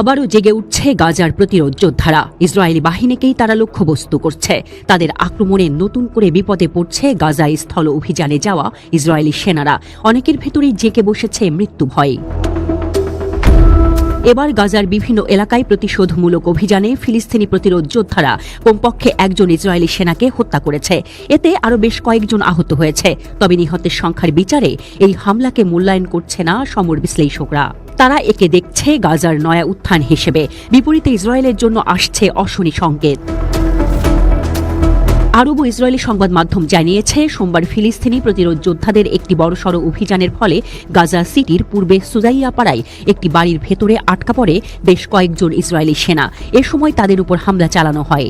আবারও জেগে উঠছে গাজার প্রতিরোধ যোদ্ধারা। ইসরায়েলি বাহিনীকেই তারা লক্ষ্যবস্তু করছে। তাদের আক্রমণে নতুন করে বিপদে পড়ছে গাজা স্থল অভিযানে যাওয়া ইসরায়েলি সেনারা। অনেকের ভেতরেই জেগে বসেছে মৃত্যু ভয়। এবার গাজার বিভিন্ন এলাকায় প্রতিশোধমূলক অভিযানে ফিলিস্তিনি প্রতিরোধ যোদ্ধারা কমপক্ষে একজন ইসরায়েলি সেনাকে হত্যা করেছে। এতে আরও বেশ কয়েকজন আহত হয়েছে। তবে নিহতের সংখ্যার বিচারে এই হামলাকে মূল্যায়ন করছে না সমর বিশ্লেষকরা। তারা একে দেখছে গাজার নয়া উত্থান হিসেবে। বিপরীতে ইসরায়েলের জন্য আসছে অশনি সংকেত। আরব ও ইসরায়েলি সংবাদ মাধ্যম জানিয়েছে, সোমবার ফিলিস্তিনি প্রতিরোধ যোদ্ধাদের একটি বড়সড় অভিযানের ফলে গাজা সিটির পূর্বে সুজাইয়া পাড়ায় একটি বাড়ির ভেতরে আটকা পড়ে বেশ কয়েকজন ইসরায়েলি সেনা। এ সময় তাদের উপর হামলা চালানো হয়।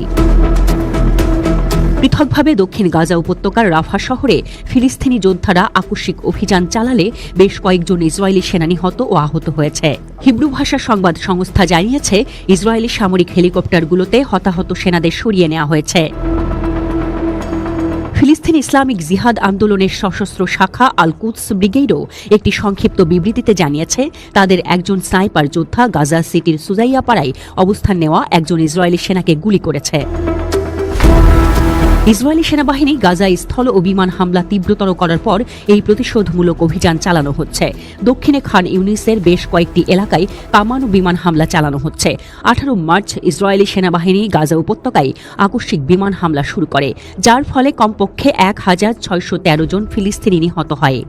পৃথকভাবে দক্ষিণ গাজা উপত্যকার রাফা শহরে ফিলিস্তিনি যোদ্ধারা আকস্মিক অভিযান চালালে বেশ কয়েকজন ইসরায়েলি সেনা নিহত ও আহত হয়েছে। হিব্রু ভাষা সংবাদ সংস্থা জানিয়েছে, ইসরায়েলি সামরিক হেলিকপ্টারগুলোতে হতাহত সেনাদের সরিয়ে নেওয়া হয়েছে। ফিলিস্তিন ইসলামিক জিহাদ আন্দোলনের সশস্ত্র শাখা আল কুদস ব্রিগেডও একটি সংক্ষিপ্ত বিবৃতিতে জানিয়েছে, তাদের একজন স্নাইপার যোদ্ধা গাজা সিটির সুজাইয়া পাড়ায় অবস্থান নেওয়া একজন ইসরায়েলি সেনাকে গুলি করেছে। ইসরায়েলি সেনাবাহিনী গাজায় স্থল ও বিমান হামলা তীব্রতর করার পর এই প্রতিশোধমূলক অভিযান চালানো হচ্ছে। দক্ষিণে খান ইউনিসের বেশ কয়েকটি এলাকায় কামান ও বিমান হামলা চালানো হচ্ছে। আঠারো মার্চ ইসরায়েলি সেনাবাহিনী গাজা উপত্যকায় আকস্মিক বিমান হামলা শুরু করে, যার ফলে কমপক্ষে এক হাজার ছয়শো তেরো জন ফিলিস্তিনি নিহত হয়।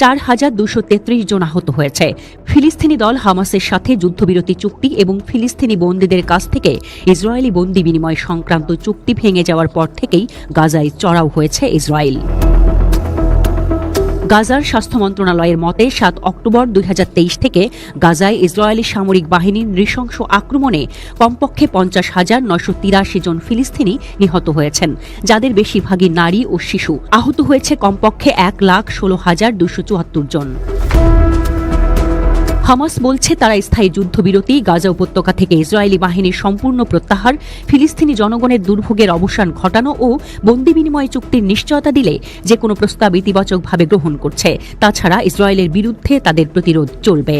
চার হাজার দুশো তেত্রিশ জন আহত হয়েছে। ফিলিস্তিনি দল হামাসের সাথে যুদ্ধবিরতি চুক্তি এবং ফিলিস্তিনি বন্দীদের কাছ থেকে ইসরায়েলি বন্দি বিনিময় সংক্রান্ত চুক্তি ভেঙে যাওয়ার পর থেকেই গাজায় চড়াও হয়েছে ইসরায়েল। গাজার স্বাস্থ্য মন্ত্রণালয়ের মতে, সাত অক্টোবর দুই হাজার তেইশ থেকে গাজায় ইসরায়েলি সামরিক বাহিনীর নৃশংস আক্রমণে কমপক্ষে পঞ্চাশ হাজার নয়শো তিরাশি জন ফিলিস্তিনি নিহত হয়েছেন, যাদের বেশিরভাগই নারী ও শিশু। আহত হয়েছে কমপক্ষে এক লাখ ষোলো হাজার দুশো চুয়াত্তর জন। হামাস বলছে, তারা স্থায়ী যুদ্ধবিরতি, গাজা উপত্যকা থেকে ইসরায়েলি বাহিনীর সম্পূর্ণ প্রত্যাহার, ফিলিস্তিনি জনগণের দুর্ভোগের অবসান ঘটানো ও বন্দি বিনিময় চুক্তির নিশ্চয়তা দিলে যে কোনো প্রস্তাব ইতিবাচকভাবে গ্রহণ করছে। তাছাড়া ইসরায়েলের বিরুদ্ধে তাদের প্রতিরোধ চলবে।